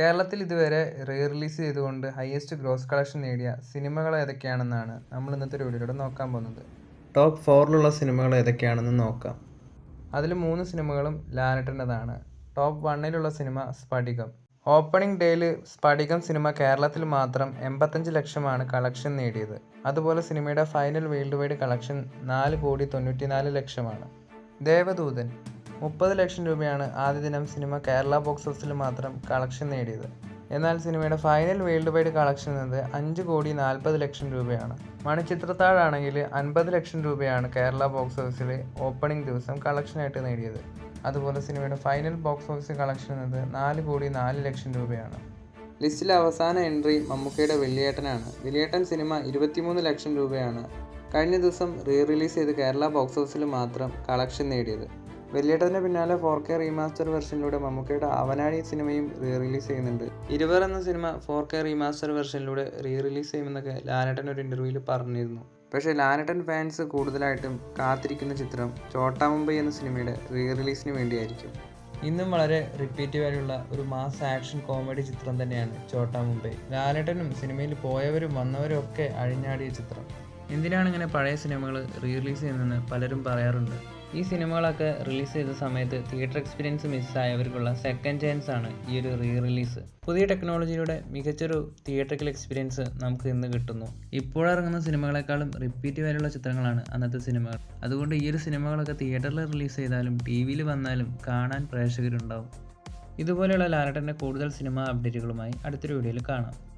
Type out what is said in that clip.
കേരളത്തിൽ ഇതുവരെ re release ചെയ്തുകൊണ്ട് ഹയസ്റ്റ് ഗ്രോസ് കളക്ഷൻ നേടിയ സിനിമകൾ ഏതൊക്കെയാണെന്നാണ് നമ്മൾ ഇന്നത്തെ വീഡിയോയിലൂടെ നോക്കാൻ പോകുന്നത്. ടോപ്പ് ഫോറിലുള്ള സിനിമകൾ ഏതൊക്കെയാണെന്ന് നോക്കാം. അതിൽ മൂന്ന് സിനിമകളും ലാലട്ടന്റെതാണ്. ടോപ്പ് വണ്ണിലുള്ള സിനിമ സ്ഫടികം ഓപ്പണിംഗ് ഡേയിൽ സ്ഫടികം സിനിമ കേരളത്തിൽ മാത്രം എൺപത്തഞ്ച് ലക്ഷമാണ് കളക്ഷൻ നേടിയത്. അതുപോലെ സിനിമയുടെ ഫൈനൽ വേൾഡ് വൈഡ് കളക്ഷൻ നാല് കോടി തൊണ്ണൂറ്റിനാല് ലക്ഷമാണ്. ദേവദൂതൻ മുപ്പത് ലക്ഷം രൂപയാണ് ആദ്യ ദിനം സിനിമ കേരള ബോക്സ് ഓഫീസിൽ മാത്രം കളക്ഷൻ നേടിയത്. എന്നാൽ സിനിമയുടെ ഫൈനൽ വേൾഡ് വൈഡ് കളക്ഷൻ എന്നത് അഞ്ച് കോടി നാൽപ്പത് ലക്ഷം രൂപയാണ്. മണിച്ചിത്രത്താഴാണെങ്കിൽ അൻപത് ലക്ഷം രൂപയാണ് കേരള ബോക്സ് ഓഫീസിൽ ഓപ്പണിംഗ് ദിവസം കളക്ഷനായിട്ട് നേടിയത്. അതുപോലെ സിനിമയുടെ ഫൈനൽ ബോക്സ് ഓഫീസ് കളക്ഷൻ എന്നത് നാല് കോടി നാല് ലക്ഷം രൂപയാണ്. ലിസ്റ്റിലെ അവസാന എൻട്രി മമ്മൂക്കയുടെ വെള്ളിയേട്ടനാണ്. വെള്ളിയേട്ടൻ സിനിമ ഇരുപത്തിമൂന്ന് ലക്ഷം രൂപയാണ് കഴിഞ്ഞ ദിവസം റീ റിലീസ് ചെയ്ത് കേരള ബോക്സ് ഓഫീസിൽ മാത്രം കളക്ഷൻ നേടിയത്. വെള്ളിയേട്ടത്തിന് പിന്നാലെ ഫോർ കെ റീമാസ്റ്റർ വെർഷനിലൂടെ മമ്മൂക്കയുടെ അവനാഴി സിനിമയും റീ റിലീസ് ചെയ്യുന്നുണ്ട്. ഇരുവർ എന്ന സിനിമ ഫോർ കെ റീമാസ്റ്റർ വെർഷനിലൂടെ റീ റിലീസ് ചെയ്യുമെന്നൊക്കെ ലാലേട്ടൻ ഒരു ഇന്റർവ്യൂവിൽ പറഞ്ഞിരുന്നു. പക്ഷേ ലാലേട്ടൻ ഫാൻസ് കൂടുതലായിട്ടും കാത്തിരിക്കുന്ന ചിത്രം ചോട്ടാ മുംബൈ എന്ന സിനിമയുടെ റീ റിലീസിന് വേണ്ടിയായിരിക്കും. ഇന്നും വളരെ റിപ്പീറ്റീവ് ആയിട്ടുള്ള ഒരു മാസ് ആക്ഷൻ കോമഡി ചിത്രം തന്നെയാണ് ചോട്ടാ മുംബൈ ലാലേട്ടനും സിനിമയിൽ പോയവരും വന്നവരും ഒക്കെ അഴിഞ്ഞാടിയ ചിത്രം. എന്തിനാണ് ഇങ്ങനെ പഴയ സിനിമകൾ റീ റിലീസ് ചെയ്യുന്നതെന്ന് പലരും പറയാറുണ്ട്. ഈ സിനിമകളൊക്കെ റിലീസ് ചെയ്ത സമയത്ത് തിയേറ്റർ എക്സ്പീരിയൻസ് മിസ്സായവർക്കുള്ള സെക്കൻഡ് ചാൻസ് ആണ് ഈ ഒരു റീ റിലീസ് പുതിയ ടെക്നോളജിയുടെ മികച്ചൊരു തിയേറ്ററിക്കൽ എക്സ്പീരിയൻസ് നമുക്ക് ഇന്ന് കിട്ടുന്നു. ഇപ്പോഴിറങ്ങുന്ന സിനിമകളെക്കാളും റിപ്പീറ്റ് വരെയുള്ള ചിത്രങ്ങളാണ് അന്നത്തെ സിനിമകൾ. അതുകൊണ്ട് ഈ ഒരു സിനിമകളൊക്കെ തിയേറ്ററിൽ റിലീസ് ചെയ്താലും ടി വിയിൽ വന്നാലും കാണാൻ പ്രേക്ഷകരുണ്ടാവും. ഇതുപോലെയുള്ള ലാലട്ടന്റെ കൂടുതൽ സിനിമ അപ്ഡേറ്റുകളുമായി അടുത്തൊരു വീഡിയോയിൽ കാണാം.